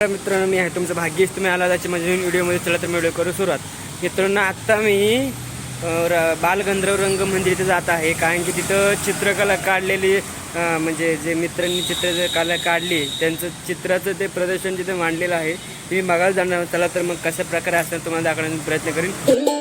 मित्रांनो मी आहे तुमचं भाग्यच तुम्ही आला त्याची माझ्या व्हिडिओमध्ये चला तर मी व्हिडिओ करू सुरुवात. मित्रांनो आत्ता मी र- बालगंधर्व रंग मंदिर इथे जात आहे. कारण की तिथं चित्रकला काढलेली म्हणजे जे मित्रांनी चित्रकला काढली त्यांचं चित्राचं ते प्रदर्शन तिथे मांडलेलं आहे मी बघायला जाणार चला तर मग कशा प्रकारे असणार तुम्हाला दाखवण्याचा प्रयत्न करीन.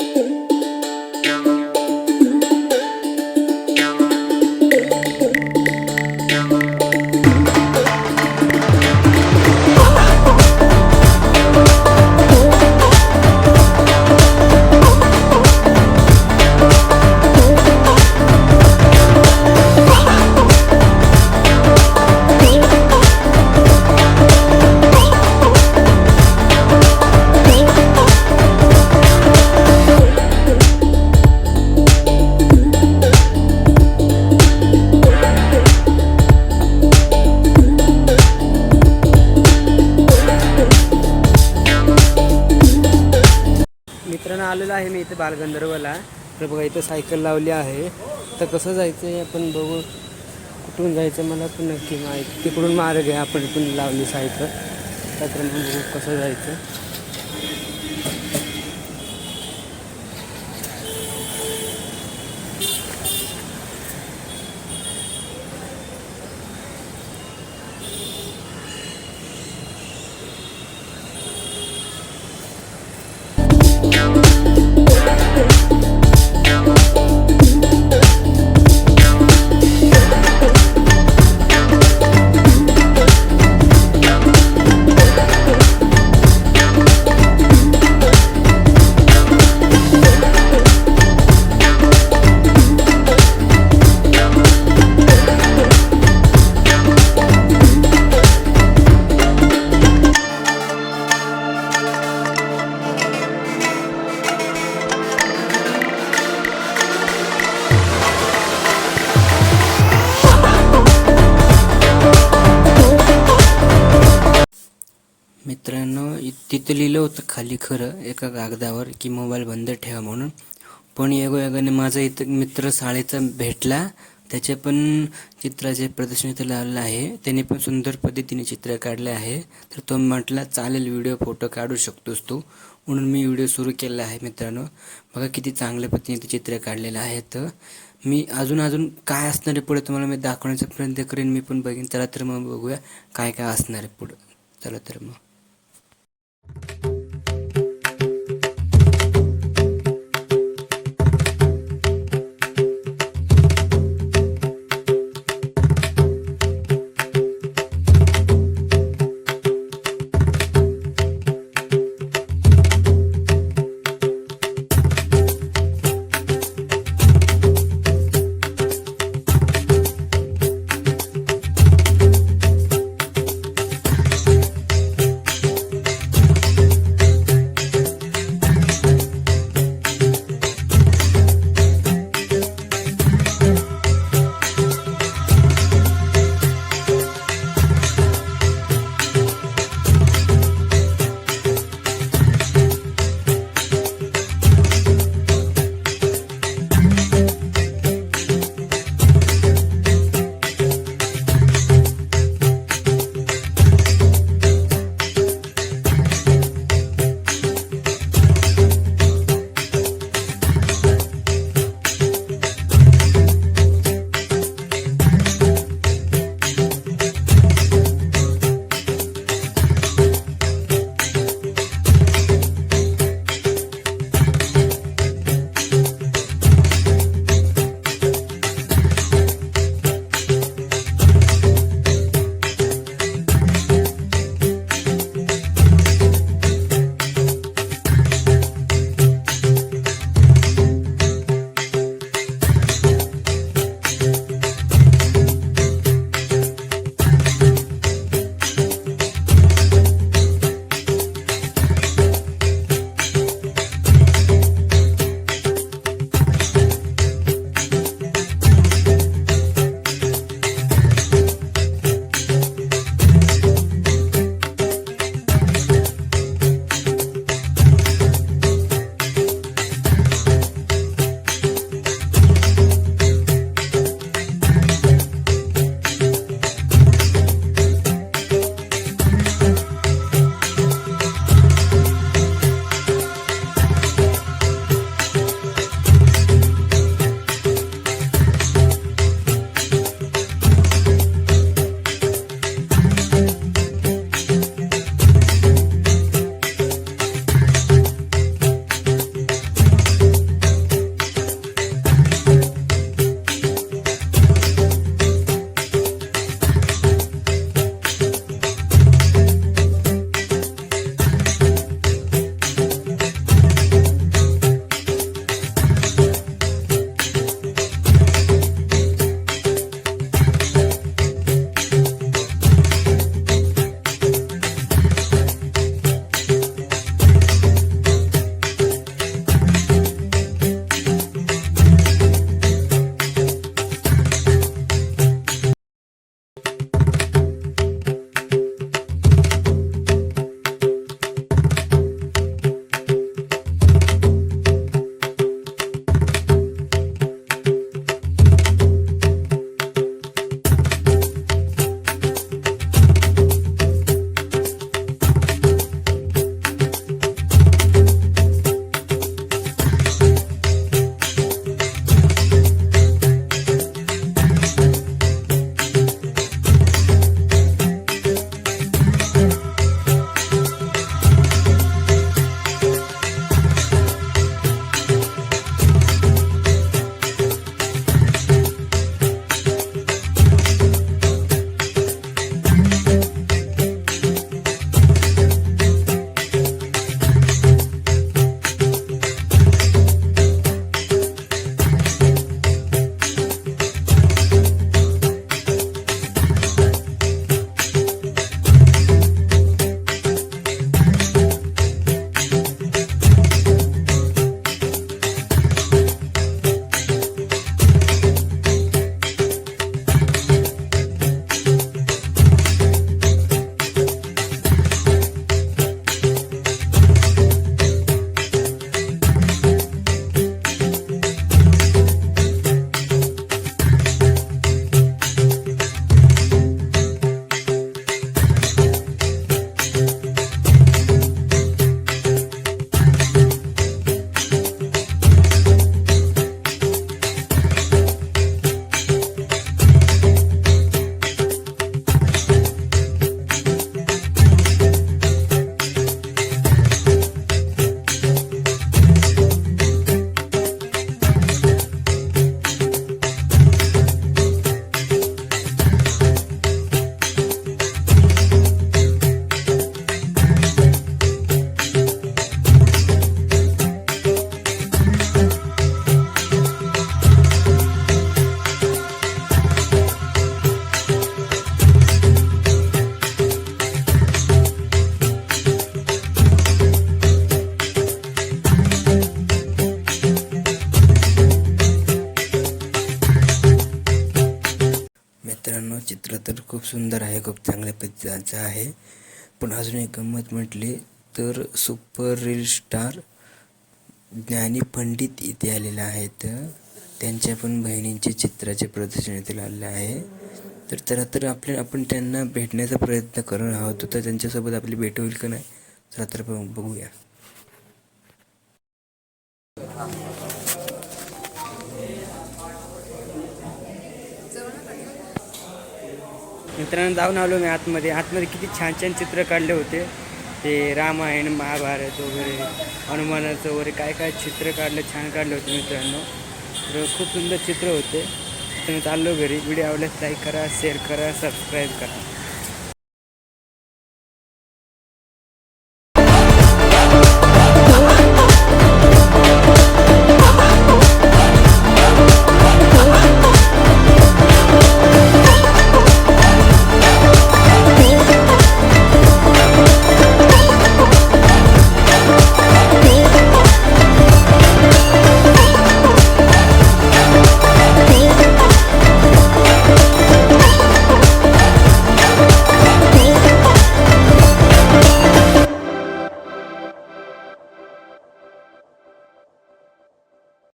आहे मी इथे बालगंधर्वला. तर बघा इथं सायकल लावली आहे. तर कसं जायचं आहे आपण बघू. कुठून जायचं मला पण नक्की माहिती. तिकडून मार्ग आहे आपण इथून लावली सायकल. त्याप्रमाणे बघू कसं जायचं. मित्रांनो इ- तिथं लिहिलं होतं खाली खरं एका कागदावर की मोबाईल बंद ठेवा म्हणून. पण योगायोगाने माझा इथं मित्र शाळेचा भेटला. त्याचे पण चित्राचे प्रदर्शन इथं लावलेलं आहे त्याने पण सुंदर पद्धतीने चित्र काढले आहे. तर तो म्हटला चालेल व्हिडिओ फोटो काढू शकतोस तू. म्हणून मी व्हिडिओ सुरू केला आहे मित्रांनो. बघा किती चांगल्या पद्धतीने ते चित्र काढलेलं आहे. तर मी अजून अजून काय असणार आहे पुढे तुम्हाला मी दाखवण्याचा प्रयत्न करेन मी पण बघेन. चला तर मग बघूया काय काय असणार आहे पुढं. चला तर मग. तर खूप सुंदर आहे खूप चांगल्या पद्धतीचं आहे. पण अजून एक गंमत म्हटली तर सुपर रील स्टार ज्ञानी पंडित इथे आलेले आहेत त्यांच्या पण बहिणींचे चित्राचे प्रदर्शन इथे लावलेले आहे. तर त्याला तर आपले आपण त्यांना भेटण्याचा प्रयत्न करत आहोत. तर त्यांच्यासोबत आपली भेट होईल का नाही? चला तर ब- बघूया. मित्रांनो जाऊन आलो मी आतमध्ये. आतमध्ये किती छान छान चित्र काढले होते. ते रामायण महाभारत वगैरे हनुमानाचं वगैरे काय काय चित्र काढलं छान काढले होते मित्रांनो. तर खूप सुंदर चित्र होते. तर चाललो घरी. व्हिडिओ आवडल्यास लाईक करा शेअर करा सबस्क्राईब करा.